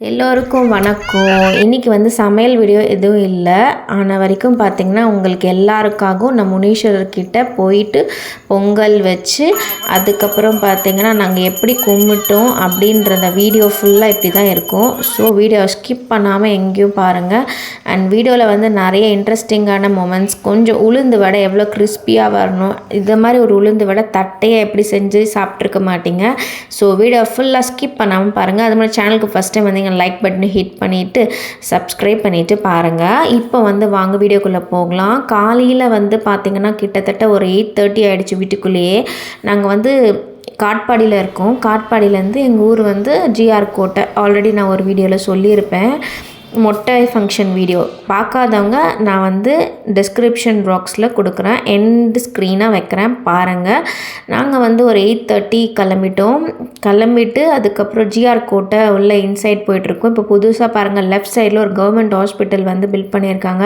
எல்லோருக்கும் வணக்கம். இன்றைக்கி வந்து சமையல் வீடியோ எதுவும் இல்லை. ஆன வரைக்கும் பார்த்திங்கன்னா உங்களுக்கு எல்லாருக்காகவும் நம்ம முனீஸ்வரர்கிட்ட போயிட்டு பொங்கல் வச்சு அதுக்கப்புறம் பார்த்திங்கன்னா நாங்கள் எப்படி கும்பிட்டோம் அப்படின்றத வீடியோ ஃபுல்லாக இப்படி தான் இருக்கும். ஸோ வீடியோ ஸ்கிப் பண்ணாமல் எங்கேயும் பாருங்கள் அண்ட் வீடியோவில் வந்து நிறைய இன்ட்ரெஸ்டிங்கான மூமெண்ட்ஸ் கொஞ்சம் உளுந்து வடை எவ்வளோ கிறிஸ்பியாக வரணும். இது மாதிரி ஒரு உளுந்து வடை தட்டையை எப்படி செஞ்சு சாப்பிட்ருக்க மாட்டிங்க. ஸோ வீடியோ ஃபுல்லாக ஸ்கிப் பண்ணாமல் பாருங்கள் அது மாதிரி சேனலுக்கு ஃபஸ்ட் டைம் வந்து நீங்கள் லைக் பட்டனை ஹிட் பண்ணிவிட்டு சப்ஸ்கிரைப் பண்ணிவிட்டு பாருங்கள் இப்போ வந்து வாங்க வீடியோக்குள்ளே போகலாம். காலையில் வந்து பார்த்திங்கன்னா கிட்டத்தட்ட ஒரு எயிட் தேர்ட்டி ஆகிடுச்சு வீட்டுக்குள்ளேயே. நாங்கள் வந்து காட்பாடியில் இருக்கோம். காட்பாடியிலேருந்து எங்கள் ஊர் வந்து ஜிஆர் கோட்டை. ஆல்ரெடி நான் ஒரு வீடியோவில் சொல்லியிருப்பேன். மொட்டை ஃபங்க்ஷன் வீடியோ பார்க்காதவங்க நான் வந்து டிஸ்கிரிப்ஷன் பாக்ஸில் கொடுக்குறேன். எண்ட் ஸ்க்ரீனாக வைக்கிறேன். பாருங்கள் நாங்கள் வந்து ஒரு எயிட் தேர்ட்டி கிளம்பிட்டோம். கிளம்பிட்டு அதுக்கப்புறம் ஜிஆர் கோட்டை உள்ள இன்சைட் போயிட்டுருக்கோம். இப்போ புதுசாக பாருங்கள் லெஃப்ட் சைடில் ஒரு கவர்மெண்ட் ஹாஸ்பிட்டல் வந்து பில்ட் பண்ணியிருக்காங்க.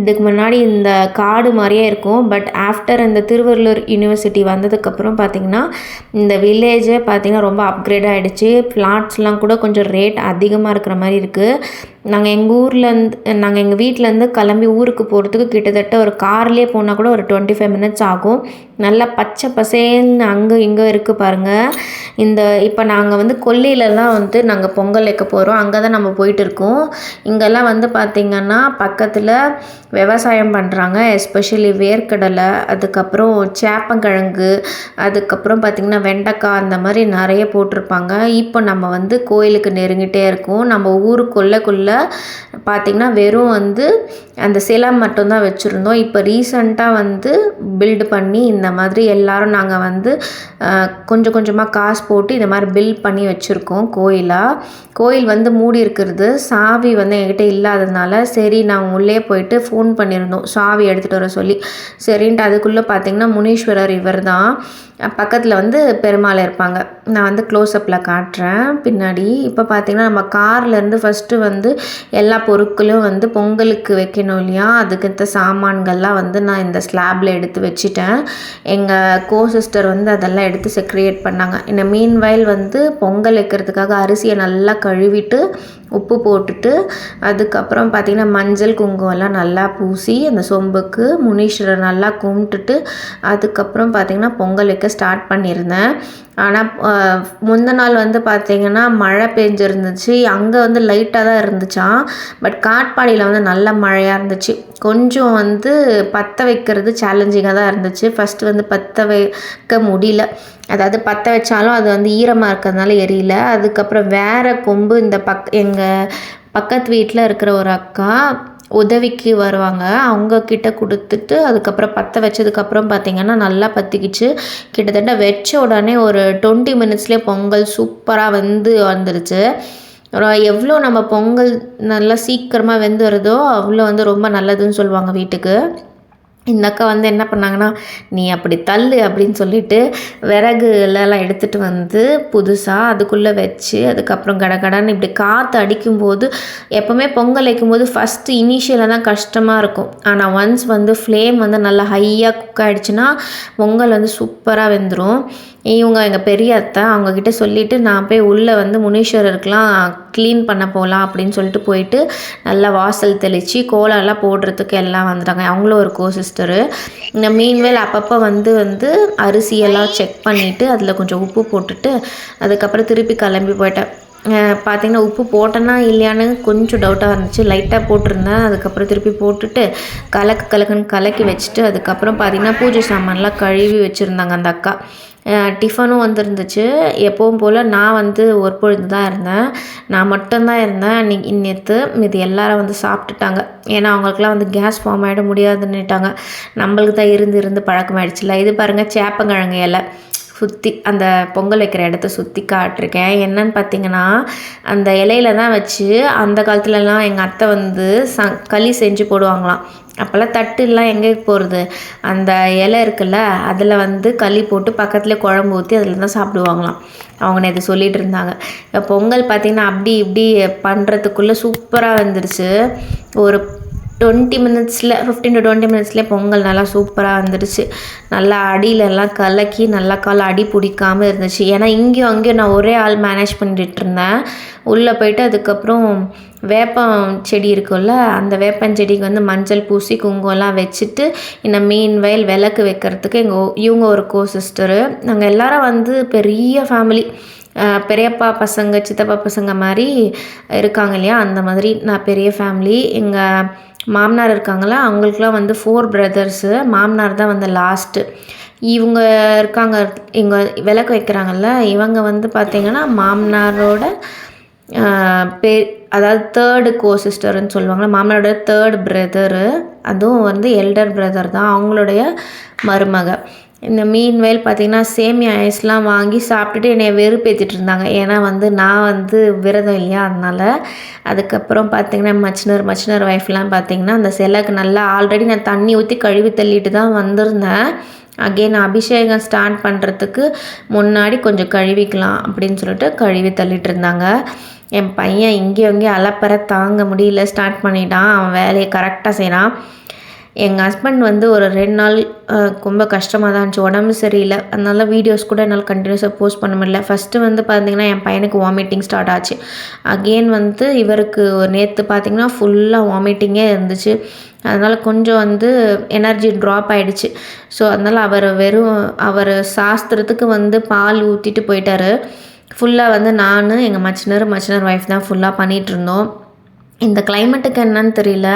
இதுக்கு முன்னாடி இந்த காடு மாதிரியே இருக்கும். பட் ஆஃப்டர் இந்த திருவள்ளூர் யூனிவர்சிட்டி வந்ததுக்கப்புறம் பார்த்திங்கன்னா இந்த வில்லேஜே பார்த்திங்கன்னா ரொம்ப அப்கிரேட் ஆகிடுச்சு ஃப்ளாட்ஸ்லாம் கூட கொஞ்சம் ரேட் அதிகமாக இருக்கிற மாதிரி இருக்குது நாங்கள் எங்கள் ஊர்லேருந்து நாங்கள் எங்கள் வீட்டிலேருந்து கிளம்பி ஊருக்கு போகிறதுக்கு கிட்டத்தட்ட ஒரு கார்லேயே போனால் கூட ஒரு டுவெண்ட்டி ஃபைவ் மினிட்ஸ் ஆகும். நல்லா பச்சை பசேல்னு அங்கே இங்கே இருக்குது பாருங்கள் இந்த இப்போ நாங்கள் வந்து கொல்லியிலலாம் வந்து நாங்கள் பொங்கல் வைக்க போகிறோம் அங்கே தான் நம்ம போயிட்டு இருக்கோம். இங்கெல்லாம் வந்து பார்த்திங்கன்னா பக்கத்தில் விவசாயம் பண்ணுறாங்க எஸ்பெஷலி வேர்க்கடலை அதுக்கப்புறம் சேப்பங்கிழங்கு அதுக்கப்புறம் பார்த்திங்கன்னா வெண்டைக்காய் அந்த மாதிரி நிறைய போட்டிருப்பாங்க. இப்போ நம்ம வந்து கோயிலுக்கு நெருங்கிட்டே இருக்கோம். நம்ம ஊருக்குள்ளக்குள்ளே பார்த்திங்கன்னா வெறும் வந்து அந்த சிலம் மட்டும்தான் வச்சுருந்தோம். இப்போ ரீசண்டாக வந்து பில்டு பண்ணி இந்த மாதிரி எல்லோரும் நாங்கள் வந்து கொஞ்சம் கொஞ்சமாக காசு போட்டு இந்த மாதிரி பில்ட் பண்ணி வச்சுருக்கோம் கோயிலாக கோயில் வந்து மூடி இருக்கிறது. சாவி வந்து என்கிட்ட இல்லாததுனால சரி நான் உள்ளே போயிட்டு ஃபோன் பண்ணியிருந்தோம் சாவி எடுத்துகிட்டு வர சொல்லி. சரின்ட்டு அதுக்குள்ளே பார்த்திங்கன்னா முனீஸ்வரர் இவர் தான் பக்கத்தில் வந்து பெருமாள் இருப்பாங்க. நான் வந்து க்ளோஸ்அப்பில் காட்டுறேன். பின்னாடி இப்போ பார்த்தீங்கன்னா நம்ம கார்லேருந்து ஃபஸ்ட்டு வந்து எல்லா பொருட்களும் வந்து பொங்கலுக்கு வைக்கணும் இல்லையா? அதுக்கேற்ற சாமான்கள்லாம் வந்து நான் இந்த ஸ்லாப்பில் எடுத்து வச்சுட்டேன். எங்கள் கோ சிஸ்டர் வந்து அதெல்லாம் எடுத்து செக்ரியேட் பண்ணாங்க. இந்த மீன் வயல் வந்து பொங்கல் வைக்கிறதுக்காக அரிசியை நல்லா கழுவிட்டு உப்பு போட்டுட்டு அதுக்கப்புறம் பார்த்திங்கன்னா மஞ்சள் குங்குமம்லாம் நல்லா பூசி அந்த சொம்புக்கு முனீஸ்வரர் நல்லா கும்பிட்டுட்டு அதுக்கப்புறம் பார்த்திங்கன்னா பொங்கல் வைக்க ஸ்டார்ட் பண்ணியிருந்தேன். ஆனால் முந்தின நாள் வந்து பார்த்திங்கன்னா மழை பெஞ்சிருந்துச்சு. அங்கே வந்து லைட்டாக தான் இருந்துச்சான் பட் காட்பாடியில் வந்து நல்ல மழையாக இருந்துச்சு. கொஞ்சம் வந்து பற்ற வைக்கிறது சேலஞ்சிங்காக தான் இருந்துச்சு. ஃபஸ்ட்டு வந்து பற்ற வைக்க முடியல. அதாவது பற்ற வச்சாலும் அது வந்து ஈரமாக இருக்கிறதுனால எரியல. அதுக்கப்புறம் வேறு கொம்பு இந்த பக் எங்கள் பக்கத்து வீட்டில் இருக்கிற ஒரு அக்கா உதவிக்கு வருவாங்க. அவங்கக்கிட்ட கொடுத்துட்டு அதுக்கப்புறம் பற்ற வச்சதுக்கப்புறம் பார்த்திங்கன்னா நல்லா பற்றிக்கிச்சு கிட்டத்தட்ட வச்ச உடனே ஒரு டுவெண்ட்டி மினிட்ஸ்லேயே பொங்கல் சூப்பராக வந்து வந்துருச்சு. எவ்வளோ நம்ம பொங்கல் நல்லா சீக்கிரமாக வெந்து வருதோ அவ்வளோ வந்து ரொம்ப நல்லதுன்னு சொல்லுவாங்க வீட்டுக்கு. இந்த அக்கா வந்து என்ன பண்ணாங்கன்னா நீ அப்படி தள்ளு அப்படின்னு சொல்லிட்டு விறகுலலாம் எடுத்துகிட்டு வந்து புதுசாக அதுக்குள்ளே வச்சு அதுக்கப்புறம் கட கடன்னு இப்படி காற்று அடிக்கும்போது எப்போவுமே பொங்கல் வைக்கும்போது ஃபஸ்ட்டு இனிஷியலாக தான் கஷ்டமாக இருக்கும். ஆனால் ஒன்ஸ் வந்து ஃப்ளேம் வந்து நல்லா ஹையாக குக் ஆகிடுச்சுன்னா பொங்கல் வந்து சூப்பராக வெந்துடும் இவங்க எங்கள் பெரிய அத்தை அவங்கக்கிட்ட சொல்லிவிட்டு நான் போய் உள்ளே வந்து முனீஸ்வரருக்கெலாம் க்ளீன் பண்ண போகலாம் அப்படின்னு சொல்லிட்டு போயிட்டு நல்லா வாசல் தெளித்து கோலம்லாம் போடுறதுக்கு எல்லாம் வந்துட்டாங்க. அவங்களும் ஒரு கோ சிஸ்டரு இந்த மீன்வேல் அப்பப்போ வந்து வந்து அரிசியெல்லாம் செக் பண்ணிவிட்டு அதில் கொஞ்சம் உப்பு போட்டுட்டு அதுக்கப்புறம் திருப்பி கிளம்பி போயிட்டேன். பார்த்திங்கன்னா உப்பு போட்டேனா இல்லையான்னு கொஞ்சம் டவுட்டாக இருந்துச்சு. லைட்டாக போட்டிருந்தேன். அதுக்கப்புறம் திருப்பி போட்டுட்டு கலக்கு கலக்குன்னு கலக்கி வச்சுட்டு அதுக்கப்புறம் பார்த்திங்கன்னா பூஜை சாமான்லாம் கழுவி வச்சுருந்தாங்க அந்த அக்கா. டிஃபனும் வந்துருந்துச்சு. எப்பவும் போல் நான் வந்து ஒரு பொழுது தான் இருந்தேன். நான் மட்டும்தான் இருந்தேன். இன்னைக்கு நேற்று மீதி எல்லாரும் வந்து சாப்பிட்டுட்டாங்க. ஏன்னா அவங்களுக்குலாம் வந்து கேஸ் ஃபார்ம் ஆகிட முடியாதுன்னுட்டாங்க. நம்மளுக்கு தான் இருந்து இருந்து பழக்கமாயிடுச்சுல. இது பாருங்கள் சேப்பங்கிழங்கு இலை. சுற்றி அந்த பொங்கல் வைக்கிற இடத்த சுற்றி காட்டிருக்கேன். என்னன்னு பார்த்தீங்கன்னா அந்த இலையில தான் வச்சு அந்த காலத்துலலாம் எங்கள் அத்தை வந்து ச களி செஞ்சு போடுவாங்களாம். அப்போல்லாம் தட்டுலாம் எங்கே போகிறது அந்த இலை இருக்குல்ல அதில் வந்து களி போட்டு பக்கத்துலேயே குழம்பு ஊற்றி அதில் தான் சாப்பிடுவாங்களாம். அவங்க நேற்று சொல்லிட்டு இருந்தாங்க. இப்போ பொங்கல் பார்த்திங்கன்னா அப்படி இப்படி பண்ணுறதுக்குள்ளே சூப்பராக வந்துருச்சு. ஒரு டுவெண்ட்டி மினிட்ஸில் ஃபிஃப்டீன் டு டுவெண்ட்டி மினிட்ஸ்லேயே பொங்கல் நல்லா சூப்பராக வந்துடுச்சு நல்லா அடியிலெல்லாம் கலக்கி நல்லா கால் அடி பிடிக்காமல் இருந்துச்சு. ஏன்னா இங்கேயும் அங்கேயும் நான் ஒரே ஆள் மேனேஜ் பண்ணிட்டு இருந்தேன். உள்ளே போயிட்டு அதுக்கப்புறம் வேப்பம் செடி இருக்குல்ல அந்த வேப்பஞ்செடிக்கு வந்து மஞ்சள் பூசி குங்குமம்லாம் வச்சுட்டு இந்த மீன் வயல் விளக்கு வைக்கிறதுக்கு எங்கள் இவங்க ஒரு கோ சிஸ்டரு நாங்கள் எல்லாரும் வந்து பெரிய ஃபேமிலி பெரியப்பா பசங்க சித்தப்பா பசங்க மாதிரி இருக்காங்க இல்லையா? அந்த மாதிரி நான் பெரிய ஃபேமிலி எங்கள் மாமனார் இருக்காங்களா? அவங்களுக்குலாம் வந்து ஃபோர் பிரதர்ஸு மாமனார் தான் வந்து லாஸ்ட்டு இவங்க இருக்காங்க. இவங்க விளக்கு வைக்கிறாங்கல்ல? இவங்க வந்து பார்த்திங்கன்னா மாமனாரோட பே அதாவது தேர்டு கோ சிஸ்டர்னு சொல்லுவாங்களா மாமனாரோட தேர்ட் பிரதரு அதுவும் வந்து எல்டர் பிரதர் தான். அவங்களுடைய மருமக. இந்த மீன் வயல் பார்த்திங்கன்னா சேமியா ஐஸ்லாம் வாங்கி சாப்பிட்டுட்டு என்னை வெறுப்பேற்றிட்டு இருந்தாங்க. ஏன்னா வந்து நான் வந்து விரதம் இல்லையா? அதனால் அதுக்கப்புறம் பார்த்திங்கன்னா மச்சினர் மச்சினர் ஒய்ஃப்லாம் பார்த்திங்கன்னா அந்த சிலைக்கு நல்லா ஆல்ரெடி நான் தண்ணி ஊற்றி கழுவி தள்ளிட்டு தான் வந்திருந்தேன். அகெயின் அபிஷேகம் ஸ்டார்ட் பண்ணுறதுக்கு முன்னாடி கொஞ்சம் கழுவிக்கலாம் அப்படின்னு சொல்லிட்டு கழுவி தள்ளிட்டு இருந்தாங்க. என் பையன் இங்கேயும் இங்கேயும் அலப்பற தாங்க முடியல. ஸ்டார்ட் பண்ணிட்டான். அவன் வேலையை கரெக்டாக செய்கிறான் எங்கள் ஹஸ்பண்ட் வந்து ஒரு ரெண்டு நாள் ரொம்ப கஷ்டமாக தான் இருந்துச்சு. உடம்பு சரியில்லை. அதனால வீடியோஸ் கூட என்னால் கண்டினியூஸாக போஸ்ட் பண்ண முடியல. ஃபஸ்ட்டு வந்து பார்த்திங்கன்னா என் பையனுக்கு வாமிட்டிங் ஸ்டார்ட் ஆச்சு. அகெயின் வந்து இவருக்கு நேற்று பார்த்திங்கன்னா ஃபுல்லாக வாமிட்டிங்கே இருந்துச்சு. அதனால் கொஞ்சம் வந்து எனர்ஜி ட்ராப் ஆகிடுச்சு ஸோ அதனால் அவர் வெறும் அவர் சாஸ்திரத்துக்கு வந்து பால் ஊற்றிட்டு போயிட்டாரு. ஃபுல்லாக வந்து நான் எங்கள் மச்சினர் மச்சினர் ஒய்ஃப் தான் ஃபுல்லாக பண்ணிகிட்ருந்தோம் இந்த கிளைமேட்டுக்கு என்னன்னு தெரியல.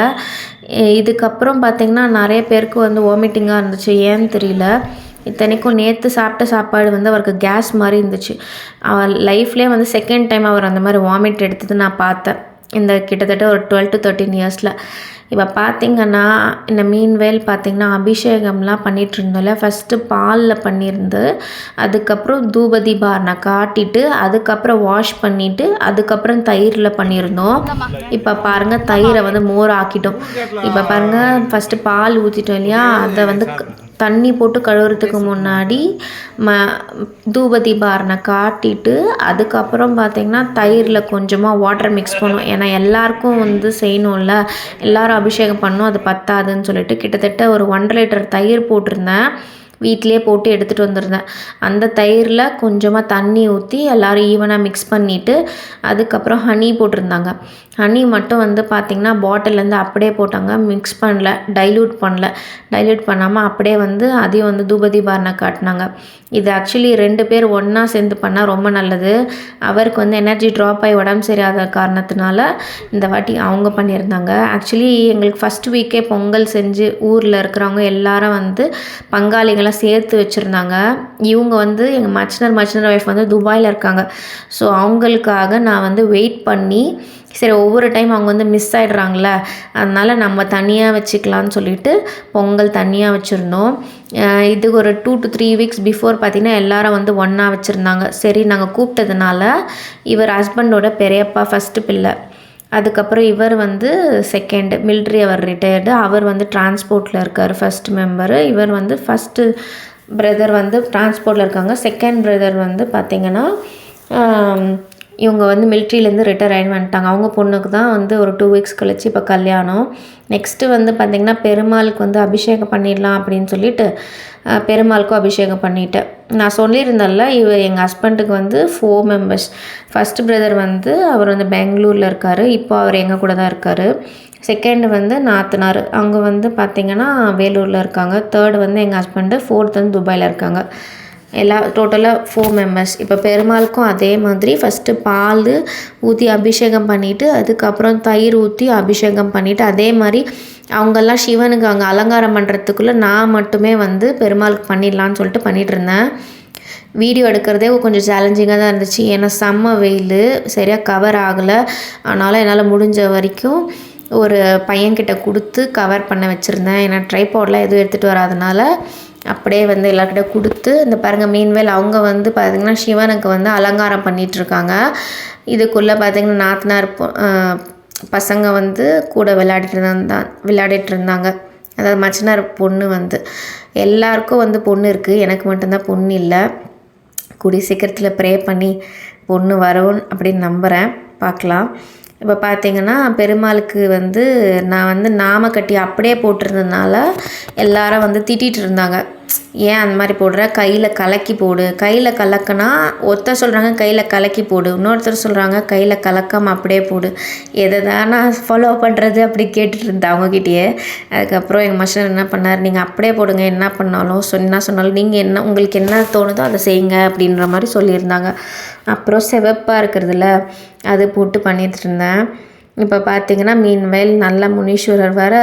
இதுக்கப்புறம் பார்த்திங்கன்னா நிறைய பேருக்கு வந்து வாமிட்டிங்காக இருந்துச்சு. ஏன்னு தெரியல. இத்தனைக்கும் நேற்று சாப்பிட்ட சாப்பாடு வந்து அவருக்கு கேஸ் மாதிரி இருந்துச்சு. அவர் லைஃப்லேயே வந்து செகண்ட் டைம் அவர் அந்த மாதிரி வாமிட் எடுத்தது நான் பார்த்தேன். இந்த கிட்டத்தட்ட ஒரு டுவெல் டு தேர்ட்டின் இயர்ஸில் இப்போ பார்த்திங்கன்னா இந்த மீன் வேல் பார்த்திங்கன்னா அபிஷேகம்லாம் பண்ணிகிட்டு இருந்தோம்ல ஃபஸ்ட்டு பாலில் பண்ணியிருந்து அதுக்கப்புறம் தூபதி பார்னை காட்டிட்டு அதுக்கப்புறம் வாஷ் பண்ணிவிட்டு அதுக்கப்புறம் தயிரில் பண்ணியிருந்தோம். இப்போ பாருங்கள் தயிரை வந்து மோர் ஆக்கிட்டோம். இப்போ பாருங்கள் ஃபஸ்ட்டு பால் ஊற்றிட்டோம் இல்லையா? அதை வந்து தண்ணி போட்டு கழுவுறதுக்கு முன்னாடி ம தூபதி பார்னை காட்டிட்டு அதுக்கப்புறம் பார்த்திங்கன்னா தயிரில் கொஞ்சமாக வாட்டர் மிக்ஸ் பண்ணும் ஏன்னா எல்லாருக்கும் வந்து செய்யணும்ல. எல்லோரும் அபிஷேகம் பண்ணணும். அது பத்தாதுன்னு சொல்லிட்டு கிட்டத்தட்ட ஒரு ஒன்றரை லிட்டர் தயிர் போட்டிருந்தேன். வீட்டிலே போட்டு எடுத்துகிட்டு வந்திருந்தேன். அந்த தயிரில் கொஞ்சமாக தண்ணி ஊற்றி எல்லோரும் ஈவனாக மிக்ஸ் பண்ணிவிட்டு அதுக்கப்புறம் ஹனி போட்டிருந்தாங்க. ஹனி மட்டும் வந்து பார்த்திங்கன்னா பாட்டிலேருந்து அப்படியே போட்டாங்க. மிக்ஸ் பண்ணல டைல்யூட் பண்ணல. டைல்யூட் பண்ணாமல் அப்படியே வந்து அதையும் வந்து தூபதி பார்னை காட்டினாங்க. இது ஆக்சுவலி ரெண்டு பேர் ஒன்றா சேர்ந்து பண்ணால் ரொம்ப நல்லது. அவருக்கு வந்து எனர்ஜி ட்ராப் ஆகி உடம்பு சரியாத காரணத்தினால இந்த வாட்டி அவங்க பண்ணியிருந்தாங்க. ஆக்சுவலி எங்களுக்கு ஃபஸ்ட் வீக்கே பொங்கல் செஞ்சு ஊரில் இருக்கிறவங்க எல்லாரும் வந்து பங்காளிகள் எல்லாம் சேர்த்து வச்சுருந்தாங்க. இவங்க வந்து எங்கள் மச்சினர் மச்சினர் ஒய்ஃப் வந்து துபாயில் இருக்காங்க. ஸோ அவங்களுக்காக நான் வந்து வெயிட் பண்ணி சரி ஒவ்வொரு டைம் அவங்க வந்து மிஸ் ஆகிடுறாங்கள அதனால் நம்ம தனியாக வச்சுக்கலான்னு சொல்லிட்டு பொங்கல் தனியாக வச்சுருந்தோம். இது ஒரு two to three weeks before பார்த்திங்கன்னா எல்லாரும் வந்து ஒன்றா வச்சுருந்தாங்க. சரி நாங்கள் கூப்பிட்டதுனால இவர் ஹஸ்பண்டோட பெரியப்பா ஃபஸ்ட்டு பிள்ளை. அதுக்கப்புறம் இவர் வந்து செகண்டு மில்ட்ரி அவர் ரிட்டையர்டு அவர் வந்து டிரான்ஸ்போர்ட்டில் இருக்கார் ஃபஸ்ட் மெம்பரு இவர் வந்து ஃபஸ்ட்டு பிரதர் வந்து டிரான்ஸ்போர்ட்டில் இருக்காங்க. செகண்ட் பிரதர் வந்து பார்த்திங்கன்னா இவங்க வந்து மிலிட்ரியிலேருந்து ரிட்டையர் ஆகி வந்துட்டாங்க. அவங்க பொண்ணுக்கு தான் வந்து ஒரு டூ வீக்ஸ் கழிச்சு இப்போ கல்யாணம். நெக்ஸ்ட்டு வந்து பார்த்திங்கன்னா பெருமாளுக்கு வந்து அபிஷேகம் பண்ணிடலாம் அப்படின்னு சொல்லிட்டு பெருமாளுக்கும் அபிஷேகம் பண்ணிட்டேன் நான் சொல்லியிருந்தேன்ல இவ எங்கள் ஹஸ்பண்டுக்கு வந்து ஃபோர் மெம்பர்ஸ் ஃபஸ்ட்டு பிரதர் வந்து அவர் வந்து பெங்களூரில் இருக்கார். இப்போ அவர் எங்கள் கூட தான் இருக்கார். செகண்டு வந்து நாத்தனார். அவங்க வந்து பார்த்திங்கன்னா வேலூரில் இருக்காங்க. தேர்டு வந்து எங்கள் ஹஸ்பண்டு ஃபோர்த் வந்து துபாயில் இருக்காங்க. எல்லா டோட்டலாக ஃபோர் மெம்பர்ஸ் இப்போ பெருமாளுக்கும் அதே மாதிரி ஃபஸ்ட்டு பால் ஊற்றி அபிஷேகம் பண்ணிவிட்டு அதுக்கப்புறம் தயிர் ஊற்றி அபிஷேகம் பண்ணிவிட்டு அதே மாதிரி அவங்கெல்லாம் சிவனுக்கு அங்கே அலங்காரம் பண்ணுறதுக்குள்ளே நான் மட்டுமே வந்து பெருமாளுக்கு பண்ணிடலான்னு சொல்லிட்டு பண்ணிகிட்டு இருந்தேன் வீடியோ எடுக்கிறதே கொஞ்சம் சேலஞ்சிங்காக தான் இருந்துச்சு. ஏன்னா செம்ம வெயில் சரியாக கவர் ஆகலை. அதனால் என்னால் முடிஞ்ச வரைக்கும் ஒரு பையன்கிட்ட கொடுத்து கவர் பண்ண வச்சுருந்தேன். ஏன்னா ட்ரைபாட்லாம் எதுவும் எடுத்துகிட்டு வராதனால அப்படியே வந்து எல்லாருக்கிட்ட கொடுத்து இந்த பாருங்கள் மீன்வேல் அவங்க வந்து பார்த்திங்கன்னா சிவனுக்கு வந்து அலங்காரம் பண்ணிகிட்ருக்காங்க இதுக்குள்ளே பார்த்திங்கன்னா நாத்தனார் பசங்க வந்து கூட விளையாடிட்டு இருந்தான் விளையாடிட்டு இருந்தாங்க. அதாவது மச்சனார் பொண்ணு வந்து. எல்லாருக்கும் வந்து பொண்ணு இருக்குது எனக்கு மட்டும்தான் பொண்ணு இல்லை. கூடிய சீக்கிரத்தில் ப்ரே பண்ணி பொண்ணு வரும் அப்படின்னு நம்புகிறேன் பார்க்கலாம் இப்போ பார்த்தீங்கன்னா பெருமாளுக்கு வந்து நான் வந்து நாம கட்டி அப்படியே போட்டிருந்ததுனால எல்லாரும் வந்து திட்டிகிட்டு இருந்தாங்க. ஏன் அந்த மாதிரி போடுற? கையில் கலக்கி போடு. கையில் கலக்கினா ஒருத்தர் சொல்கிறாங்க கையில் கலக்கி போடு. இன்னொருத்தர் சொல்கிறாங்க கையில் கலக்காமல் அப்படியே போடு. எதை தான் நான் ஃபாலோ பண்ணுறது அப்படி கேட்டுட்டு இருந்தேன் அவங்கக்கிட்டேயே அதுக்கப்புறம் எங்கள் மாஸ்டர் என்ன பண்ணார்? நீங்கள் அப்படியே போடுங்க. என்ன பண்ணாலும் சொன்னா சொன்னாலும் நீங்கள் என்ன உங்களுக்கு என்ன தோணுதோ அதை செய்யுங்க அப்படின்ற மாதிரி சொல்லியிருந்தாங்க. அப்புறம் செவப்பாக இருக்கிறதுல அது போட்டு பண்ணிட்டு இருந்தேன். இப்போ பார்த்தீங்கன்னா மீன் வயல் நல்ல முனீஸ்வரர் வர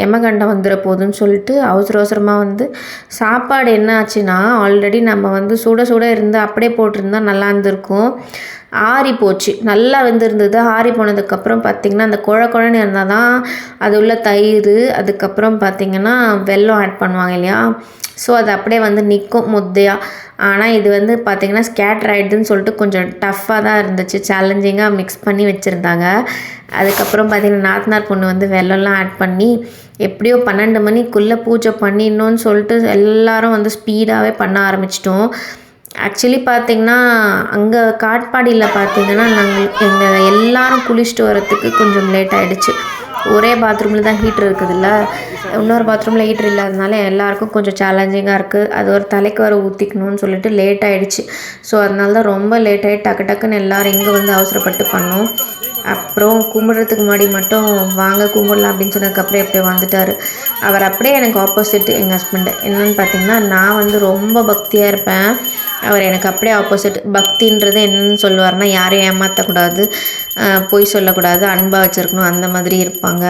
யமகண்டம் வந்துட போதுன்னு சொல்லிட்டு அவசர அவசரமாக வந்து சாப்பாடு என்ன ஆச்சுன்னா ஆல்ரெடி நம்ம வந்து சுட சுட இருந்து அப்படியே போட்டிருந்தா நல்லா இருந்திருக்கும். ஆறி போச்சு. நல்லா வெந்திருந்தது. ஆறி போனதுக்கப்புறம் பார்த்திங்கன்னா அந்த குழ குழன்னு இருந்தால் தான் அது உள்ள தயிர் அதுக்கப்புறம் பார்த்திங்கன்னா வெல்லம் ஆட் பண்ணுவாங்க இல்லையா? ஸோ அது அப்படியே வந்து நிற்கும் முத்தையாக ஆனால் இது வந்து பார்த்திங்கன்னா ஸ்கேட்டர் ஆகிடுதுன்னு சொல்லிட்டு கொஞ்சம் டஃப்பாக தான் இருந்துச்சு. சேலஞ்சிங்காக மிக்ஸ் பண்ணி வச்சுருந்தாங்க. அதுக்கப்புறம் பார்த்திங்கன்னா நாத்தனார் பொண்ணு வந்து வெள்ளம்லாம் ஆட் பண்ணி எப்படியோ பன்னெண்டு மணிக்குள்ளே பூஜை பண்ணிடணும்னு சொல்லிட்டு எல்லாரும் வந்து ஸ்பீடாகவே பண்ண ஆரம்பிச்சிட்டோம். ஆக்சுவலி பார்த்தீங்கன்னா அங்கே காட்பாடியில் பார்த்தீங்கன்னா நாங்கள் எங்கள் எல்லாரும் குளிச்சுட்டு வரத்துக்கு கொஞ்சம் லேட் ஆகிடுச்சு ஒரே பாத்ரூமில் தான் ஹீட்ரு இருக்குதுல்ல? இன்னொரு பாத்ரூமில் ஹீட்ரு இல்லாதனால எல்லாருக்கும் கொஞ்சம் சேலஞ்சிங்காக இருக்குது அது ஒரு தலைக்கு வர ஊற்றிக்கணும்னு சொல்லிட்டு லேட் ஆகிடுச்சு ஸோ அதனால தான் ரொம்ப லேட் ஆகி டக்கு டக்குன்னு எல்லோரும் இங்கே வந்து அவசரப்பட்டு பண்ணோம். அப்புறம் கும்பிட்றதுக்கு முன்னாடி மட்டும் வாங்க கும்பிடலாம் அப்படின்னு சொன்னதுக்கப்புறம் எப்படியோ வந்துட்டார். அவர் அப்படியே எனக்கு ஆப்போசிட் எங்கள் ஹஸ்பண்டு என்னென்னு பார்த்தீங்கன்னா நான் வந்து ரொம்ப பக்தியாக இருப்பேன். அவர் எனக்கு அப்படியே ஆப்போசிட் பக்தின்றது என்னன்னு சொல்லுவார்னா யாரையும் ஏமாற்றக்கூடாது பொய் சொல்லக்கூடாது. அன்பாக வச்சுருக்கணும். அந்த மாதிரி இருப்பாங்க.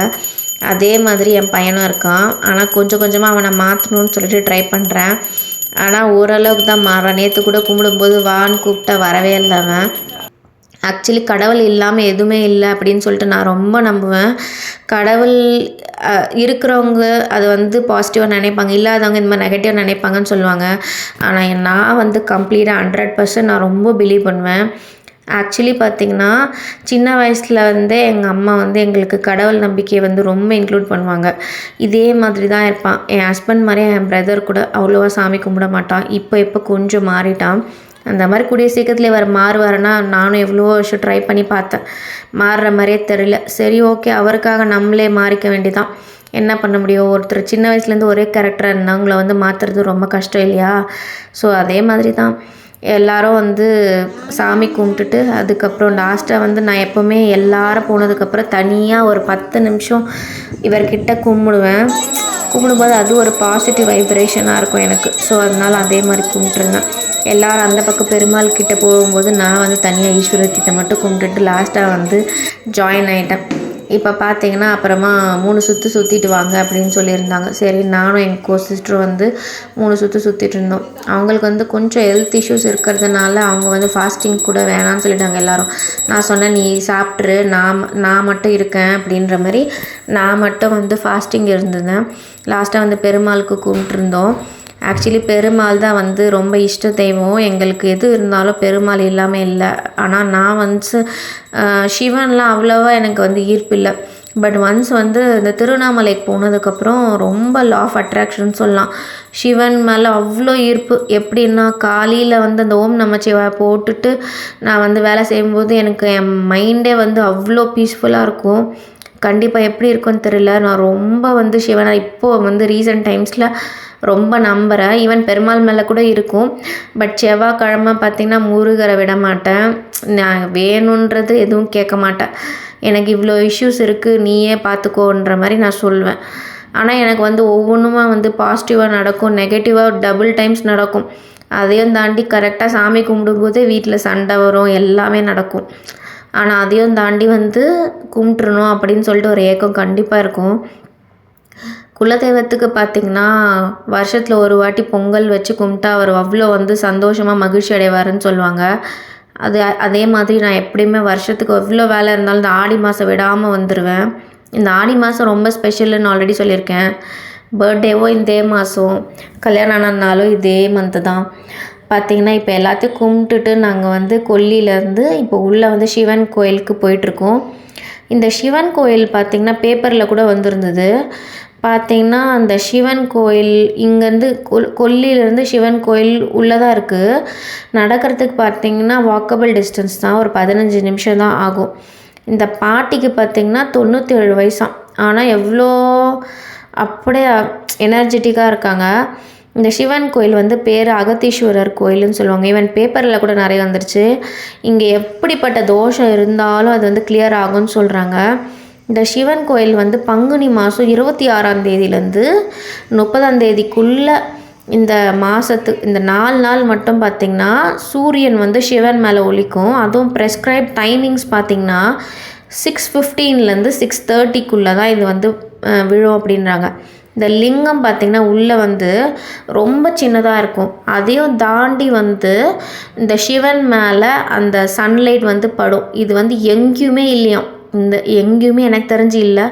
அதே மாதிரி என் பையனும் இருக்கான். ஆனால் கொஞ்சம் கொஞ்சமாக அவனை மாற்றணும்னு சொல்லிட்டு ட்ரை பண்ணுறேன் ஆனால் ஓரளவுக்கு தான் மாறான் நேற்று கூட கும்பிடும்போது வான்னு கூப்பிட்டா வரவே இல்லை அவன். ஆக்சுவலி கடவுள் இல்லாமல் எதுவுமே இல்லை அப்படின்னு சொல்லிட்டு நான் ரொம்ப நம்புவேன். கடவுள் இருக்கிறவங்க அது வந்து பாசிட்டிவாக நினைப்பாங்க. இல்லாதவங்க இந்த மாதிரி நெகட்டிவாக நினைப்பாங்கன்னு சொல்லுவாங்க. ஆனால் நான் வந்து கம்ப்ளீட்டாக ஹண்ட்ரட் பர்சன்ட் நான் ரொம்ப பிலீவ் பண்ணுவேன். ஆக்சுவலி பார்த்திங்கன்னா சின்ன வயசில் இருந்தே எங்கள் அம்மா வந்து எங்களுக்கு கடவுள் நம்பிக்கையை வந்து ரொம்ப இன்க்ளூட் பண்ணுவாங்க. இதே மாதிரி தான் இருப்பான். என் ஹஸ்பண்ட் மாதிரி என் பிரதர் கூட அவ்வளோவா சாமி கும்பிட மாட்டான். இப்போ இப்போ கொஞ்சம் மாறிட்டான். அந்த மாதிரி கூடிய சீக்கிரத்தில் இவர் மாறுவாருன்னா நானும் எவ்வளோ வருஷம் ட்ரை பண்ணி பார்த்தேன். மாறுற மாதிரியே தெரியல. சரி ஓகே அவருக்காக நம்மளே மாறிக்க வேண்டிதான். என்ன பண்ண முடியும்? ஒருத்தர் சின்ன வயசுலேருந்து ஒரே கேரக்டராக இருந்தவங்கள வந்து மாற்றுறது ரொம்ப கஷ்டம் இல்லையா? ஸோ அதே மாதிரி தான் எல்லாரும் வந்து சாமி கும்பிட்டுட்டு அதுக்கப்புறம் லாஸ்ட்டாக வந்து நான் எப்போவுமே எல்லாரும் போனதுக்கப்புறம் தனியாக ஒரு பத்து நிமிஷம் இவர்கிட்ட கும்பிடுவேன். கும்பிடும்போது அது ஒரு பாசிட்டிவ் வைப்ரேஷனாக இருக்கும் எனக்கு. ஸோ அதனால் அதே மாதிரி கும்பிட்டுருந்தேன். எல்லோரும் அந்த பக்கம் பெருமாள் கிட்டே போகும்போது நான் வந்து தனியாக ஈஸ்வரர் மட்டும் கும்பிட்டுட்டு லாஸ்ட்டாக வந்து ஜாயின் ஆகிட்டேன் இப்போ பார்த்தீங்கன்னா அப்புறமா மூணு சுற்று சுற்றிட்டு வாங்க அப்படின்னு சொல்லியிருந்தாங்க. சரி நானும் எங்கள் கோ சிஸ்டரும் வந்து மூணு சுற்று சுற்றிட்டு இருந்தோம். அவங்களுக்கு வந்து கொஞ்சம் ஹெல்த் இஷ்யூஸ் இருக்கிறதுனால அவங்க வந்து ஃபாஸ்டிங் கூட வேணாம்னு சொல்லிட்டாங்க எல்லாரும். நான் சொன்னேன் நீ சாப்பிட்ரு நான் நான் மட்டும் இருக்கேன். அப்படின்ற மாதிரி நான் மட்டும் வந்து ஃபாஸ்டிங் இருந்தேன். லாஸ்ட்டாக வந்து பெருமாளுக்கு கும்பிட்டுருந்தோம் ஆக்சுவலி பெருமாள் தான் வந்து ரொம்ப இஷ்ட தெய்வம். எங்களுக்கு எது இருந்தாலும் பெருமாள் இல்லாமல் இல்லை. ஆனால் நான் வந்து சிவன்லாம் அவ்வளோவா எனக்கு வந்து ஈர்ப்பு இல்லை. பட் ஒன்ஸ் வந்து இந்த திருவண்ணாமலைக்கு போனதுக்கப்புறம் ரொம்ப லா ஆஃப் அட்ராக்ஷன் சொல்லலாம். சிவன் மேலே அவ்வளோ ஈர்ப்பு. எப்படின்னா காலையில் வந்து அந்த ஓம் நமச்சிவாய போட்டுட்டு நான் வந்து வேலை செய்யும்போது எனக்கு என் மைண்டே வந்து அவ்வளோ பீஸ்ஃபுல்லாக இருக்கும். கண்டிப்பாக எப்படி இருக்கும்னு தெரியல. நான் ரொம்ப வந்து சிவனை இப்போது வந்து ரீசெண்ட் டைம்ஸில் ரொம்ப நம்புகிறேன் ஈவன் பெருமாள் மேலே கூட இருக்கும். பட் செவ்வாய்க்கிழமை பார்த்திங்கன்னா முருகரை விட மாட்டேன். நான் வேணுன்றது எதுவும் கேட்க மாட்டேன். எனக்கு இவ்வளோ இஷ்யூஸ் இருக்குது நீயே பார்த்துக்கோன்ற மாதிரி நான் சொல்லுவேன் ஆனால் எனக்கு வந்து ஒவ்வொன்றுமா வந்து பாசிட்டிவாக நடக்கும் நெகட்டிவாக டபுள் டைம்ஸ் நடக்கும். அதையும் தாண்டி கரெக்டாக சாமி கும்பிடும்போதே வீட்டில் சண்டை வரும் எல்லாமே நடக்கும். ஆனால் அதையும் தாண்டி வந்து கும்பிட்றணும் அப்படின்னு சொல்லிட்டு ஒரு ஏக்கம் கண்டிப்பாக இருக்கும். குலதெய்வத்துக்கு பார்த்திங்கன்னா வருஷத்தில் ஒரு வாட்டி பொங்கல் வச்சு கும்பிட்டா அவர் அவ்வளோ வந்து சந்தோஷமாக மகிழ்ச்சி அடைவாருன்னு சொல்லுவாங்க. அது அதே மாதிரி நான் எப்படியுமே வருஷத்துக்கு எவ்வளோ வேலை இருந்தாலும் இந்த ஆடி மாதம் விடாமல் வந்துடுவேன் இந்த ஆடி மாதம் ரொம்ப ஸ்பெஷல்னு ஆல்ரெடி சொல்லியிருக்கேன். பர்த்டேவோ இதே மாதம் கல்யாணம் ஆனாலும் இதே மந்த்து தான். பார்த்திங்கன்னா இப்போ எல்லாத்தையும் கும்பிட்டுட்டு நாங்கள் வந்து கொல்லியிலேருந்து இப்போ உள்ளே வந்து சிவன் கோயிலுக்கு போயிட்டுருக்கோம். இந்த சிவன் கோயில் பார்த்திங்கன்னா பேப்பரில் கூட வந்திருந்தது. பார்த்திங்கன்னா அந்த சிவன் கோயில் இங்கேருந்து கொல் கொல்லியிலேருந்து சிவன் கோயில் உள்ளே தான் இருக்குது நடக்கிறதுக்கு பார்த்திங்கன்னா வாக்கபிள் டிஸ்டன்ஸ் தான். ஒரு பதினஞ்சு நிமிஷம் தான் ஆகும். இந்த பாட்டிக்கு பார்த்திங்கன்னா தொண்ணூற்றேழு வயசாம் ஆனால் எவ்வளோ அப்படியே எனர்ஜெட்டிக்காக இருக்காங்க. இந்த சிவன் கோயில் வந்து பேர் அகத்தீஸ்வரர் கோயில்னு சொல்லுவாங்க. ஈவன் பேப்பரில் கூட நிறைய வந்துருச்சு. இங்கே எப்படிப்பட்ட தோஷம் இருந்தாலும் அது வந்து கிளியர் ஆகும்னு சொல்கிறாங்க இந்த சிவன் கோயில் வந்து பங்குனி மாதம் இருபத்தி ஆறாம் தேதியிலேருந்து முப்பதாம் தேதிக்குள்ளே இந்த மாதத்து இந்த நாலு நாள் மட்டும் பார்த்திங்கன்னா சூரியன் வந்து சிவன் மேலே ஒழிக்கும் அதுவும் ப்ரெஸ்கிரைப் டைமிங்ஸ் பார்த்திங்கன்னா சிக்ஸ் ஃபிஃப்டீன்லேருந்து சிக்ஸ் தேர்ட்டிக்குள்ளே தான் இது வந்து விழும் அப்படின்றாங்க. இந்த லிங்கம் பார்த்திங்கன்னா உள்ளே வந்து ரொம்ப சின்னதாக இருக்கும். அதையும் தாண்டி வந்து இந்த சிவன் மேலே அந்த சன்லைட் வந்து படும். இது வந்து எங்கேயுமே இல்லையாம். இந்த எங்கேயுமே எனக்கு தெரிஞ்சு இல்லை.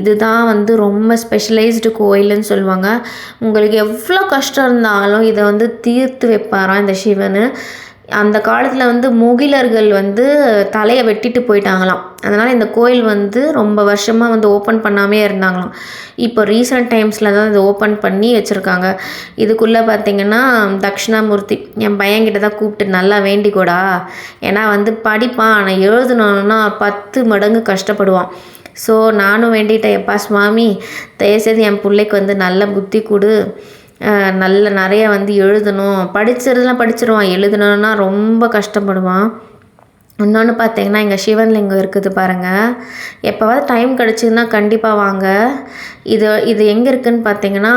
இதுதான் வந்து ரொம்ப ஸ்பெஷலைஸ்டு கோயில்னு சொல்லுவாங்க. உங்களுக்கு எவ்வளோ கஷ்டம் இருந்தாலும் இதை வந்து தீர்த்து வைப்பாராம் இந்த சிவன். அந்த காலத்தில் வந்து முகிலர்கள் வந்து தலையை வெட்டிட்டு போயிட்டாங்களாம். அதனால் இந்த கோயில் வந்து ரொம்ப வருஷமாக வந்து ஓப்பன் பண்ணாமே இருந்தாங்களாம். இப்போ ரீசெண்ட் டைம்ஸில் தான் இதை ஓப்பன் பண்ணி வச்சுருக்காங்க. இதுக்குள்ளே பார்த்தீங்கன்னா தக்ஷணாமூர்த்தி என் பையன்கிட்ட தான் கூப்பிட்டு நல்லா வேண்டிக்கூடா. ஏன்னா வந்து படிப்பான். ஆனால் எழுதணும்னா பத்து மடங்கு கஷ்டப்படுவான். ஸோ நானும் வேண்டிட்டேன். எப்பா சுவாமி தயவுசெய்து என் பிள்ளைக்கு வந்து நல்ல புத்தி கொடு. நல்ல நிறைய வந்து எழுதணும். படிச்சதெல்லாம் படிச்சிருவான். எழுதணும்னா ரொம்ப கஷ்டப்படுவான். இன்னொன்று பார்த்தீங்கன்னா இங்கே சிவன்லிங்கம் இருக்குது பாருங்கள் எப்போவாவது டைம் கிடச்சிதுன்னா கண்டிப்பாக வாங்க. இது இது எங்கே இருக்குதுன்னு பார்த்தீங்கன்னா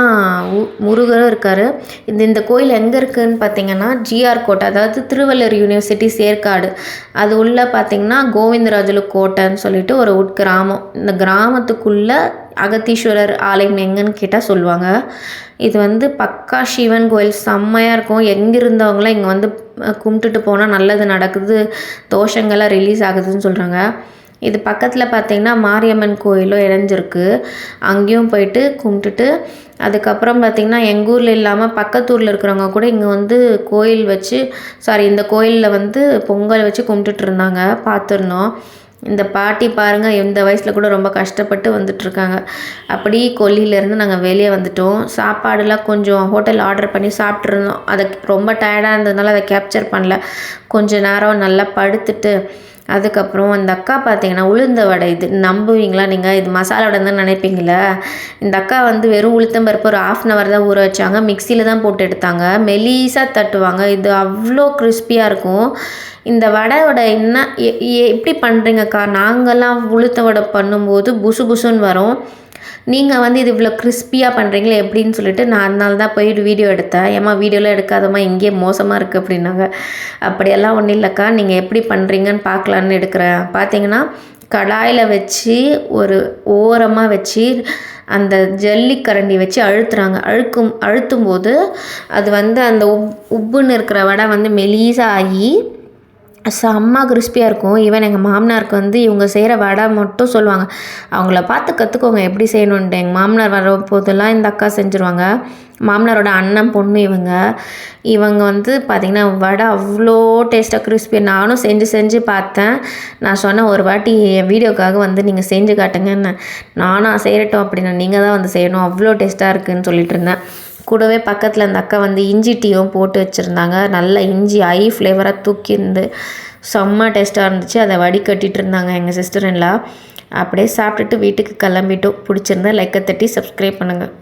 உ- முருகரும் இருக்கார். இந்த இந்த கோயில் எங்கே இருக்குதுன்னு பார்த்தீங்கன்னா ஜிஆர் கோட்டை அதாவது திருவள்ளூர் யூனிவர்சிட்டி சேர்க்காடு. அது உள்ளே பார்த்தீங்கன்னா கோவிந்தராஜலு கோட்டைன்னு சொல்லிட்டு ஒரு உட்கிராமம் இந்த கிராமத்துக்குள்ளே அகத்தீஸ்வரர் ஆலயம் எங்கன்னு கேட்டால் சொல்லுவாங்க. இது வந்து பக்கா சிவன் கோயில். செம்மையாக இருக்கும். எங்கே இருந்தவங்களாம் இங்கே வந்து கும்பிட்டுட்டு போனால் நல்லது நடக்குது. தோஷங்கள்லாம் ரிலீஸ் ஆகுதுன்னு சொல்கிறாங்க இது பக்கத்தில் பார்த்தீங்கன்னா மாரியம்மன் கோயிலும் இணைஞ்சிருக்கு. அங்கேயும் போயிட்டு கும்பிட்டுட்டு அதுக்கப்புறம் பார்த்திங்கன்னா எங்கள் ஊரில் இல்லாமல் பக்கத்தூரில் இருக்கிறவங்க கூட இங்கே வந்து கோயில் வச்சு சாரி இந்த கோயிலில் வந்து பொங்கல் வச்சு கும்பிட்டுட்டு இருந்தாங்க. பார்த்துருந்தோம் இந்த பாட்டி பாருங்கள் இந்த வயசில் கூட ரொம்ப கஷ்டப்பட்டு வந்துட்டுருக்காங்க அப்படி கொல்லியிலேருந்து நாங்கள் வெளியே வந்துட்டோம். சாப்பாடுலாம் கொஞ்சம் ஹோட்டல் ஆர்டர் பண்ணி சாப்பிட்ருந்தோம் அதை ரொம்ப டயர்டாக இருந்ததுனால அதை கேப்சர் பண்ணல. கொஞ்சம் நேரம் நல்லா படுத்துட்டு அதுக்கப்புறம் அந்த அக்கா பார்த்தீங்கன்னா உளுந்த வடை இது நம்புவீங்களா நீங்கள் இது மசாலா வடை தான் நினைப்பீங்களா இந்த அக்கா வந்து வெறும் உளுத்தம்பருப்பு ஒரு ஆஃப் அன் ஹவர் தான் ஊற வச்சாங்க. மிக்சியில் தான் போட்டு எடுத்தாங்க. மெலீஸாக தட்டுவாங்க. இது அவ்வளோ கிறிஸ்பியாக இருக்கும். இந்த வடையோட என்ன எப்படி பண்ணுறீங்கக்கா நாங்கள்லாம் உளுத்த வடை பண்ணும்போது புசு புசுன்னு வரும். நீங்கள் வந்து இது இவ்வளோ கிறிஸ்பியாக பண்ணுறீங்களே எப்படின்னு சொல்லிட்டு நான் அதனால தான் போயிட்டு வீடியோ எடுத்தேன். ஏம்மா வீடியோலாம் எடுக்காதம்மா இங்கேயே மோசமாக இருக்குது அப்படின்னாங்க. அப்படியெல்லாம் ஒன்றும் இல்லைக்கா. நீங்கள் எப்படி பண்ணுறீங்கன்னு பார்க்கலான்னு எடுக்கிறேன். பார்த்தீங்கன்னா கடாயில் வச்சு ஒரு ஓரமாக வச்சு அந்த ஜல்லிக்கரண்டி வச்சு அழுத்துறாங்க. அழுக்கும் அழுத்தும் போது அது வந்து அந்த உப் உப்புன்னு இருக்கிற வடை வந்து மெலீஸாக ஆகி செம்ம கிறிஸ்பியாக இருக்கும். ஈவன் எங்கள் மாமனாருக்கு வந்து இவங்க செய்கிற வடை மட்டும் சொல்லுவாங்க. அவங்கள பார்த்து கற்றுக்கோங்க எப்படி செய்யணுன்ட்டு எங்கள் மாமனார் வர போதெல்லாம் இந்த அக்கா செஞ்சுருவாங்க. மாமனாரோட அண்ணன் பொண்ணு இவங்க. இவங்க வந்து பார்த்திங்கன்னா வடை அவ்வளோ டேஸ்ட்டாக கிறிஸ்பியாக நானும் செஞ்சு செஞ்சு பார்த்தேன். நான் சொன்னேன் ஒரு வாட்டி என் வீடியோக்காக வந்து நீங்கள் செஞ்சு காட்டுங்கன்னு. நானும் செய்யட்டும் அப்படின்னா நீங்கள் தான் வந்து செய்யணும். அவ்வளோ டேஸ்ட்டாக இருக்குன்னு சொல்லிட்டு இருந்தேன். கூடவே பக்கத்தில் அந்த அக்கா வந்து இஞ்சி டீயும் போட்டு வச்சுருந்தாங்க. நல்லா இஞ்சி ஐ ஃப்ளேவராக தூக்கி இருந்து செம்ம டேஸ்ட்டாக இருந்துச்சு. அதை வடிகட்டிகிட்டு இருந்தாங்க எங்கள் சிஸ்டர் எல்லாம் அப்படியே சாப்பிட்டுட்டு வீட்டுக்கு கிளம்பிட்டோம். பிடிச்சிருந்தா லைக்கை தட்டி சப்ஸ்கிரைப் பண்ணுங்கள்